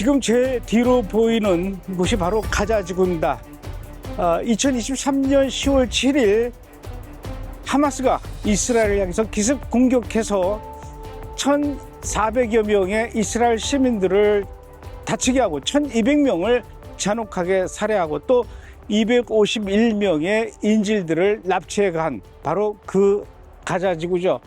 지금 제 뒤로 보이는 곳이 바로 가자 지구입니다. 아, 2023년 10월 7일 하마스가 이스라엘을 향해서 기습 공격해서 1,400여 명의 이스라엘 시민들을 다치게 하고 1,200명을 잔혹하게 살해하고 또 251명의 인질들을 납치해 간 바로 그 가자 지구죠.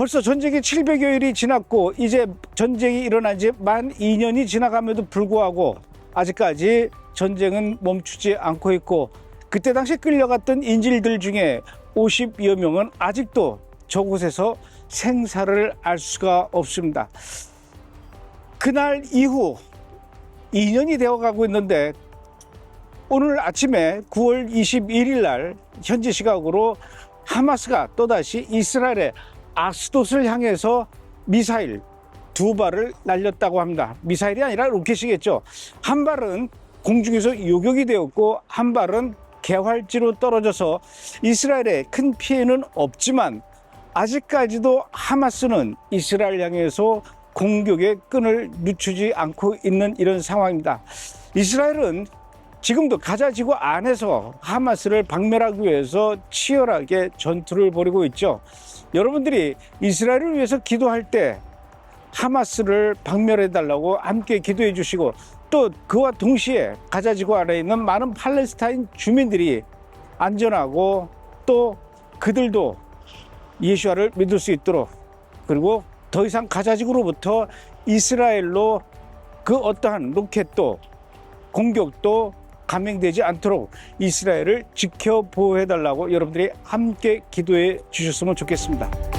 벌써 전쟁이 700여일이 지났고 이제 전쟁이 일어난 지 만 2년이 지나감에도 불구하고 아직까지 전쟁은 멈추지 않고 있고 그때 당시 끌려갔던 인질들 중에 50여 명은 아직도 저곳에서 생사를 알 수가 없습니다. 그날 이후 2년이 되어 가고 있는데 오늘 아침에 9월 21일 날 현지 시각으로 하마스가 또다시 이스라엘의 아스돗을 향해서 미사일 두 발을 날렸다고 합니다. 미사일이 아니라 로켓이겠죠. 한 발은 공중에서 요격이 되었고 한 발은 개활지로 떨어져서 이스라엘에 큰 피해는 없지만 아직까지도 하마스는 이스라엘 향해서 공격의 끈을 늦추지 않고 있는 이런 상황입니다. 이스라엘은 지금도 가자 지구 안에서 하마스를 박멸하기 위해서 치열하게 전투를 벌이고 있죠. 여러분들이 이스라엘을 위해서 기도할 때 하마스를 박멸해 달라고 함께 기도해 주시고 또 그와 동시에 가자 지구 안에 있는 많은 팔레스타인 주민들이 안전하고 또 그들도 예수와를 믿을 수 있도록 그리고 더 이상 가자 지구로부터 이스라엘로 그 어떠한 로켓도 공격도 감행되지 않도록 이스라엘을 지켜 보호해 달라고 여러분들이 함께 기도해 주셨으면 좋겠습니다.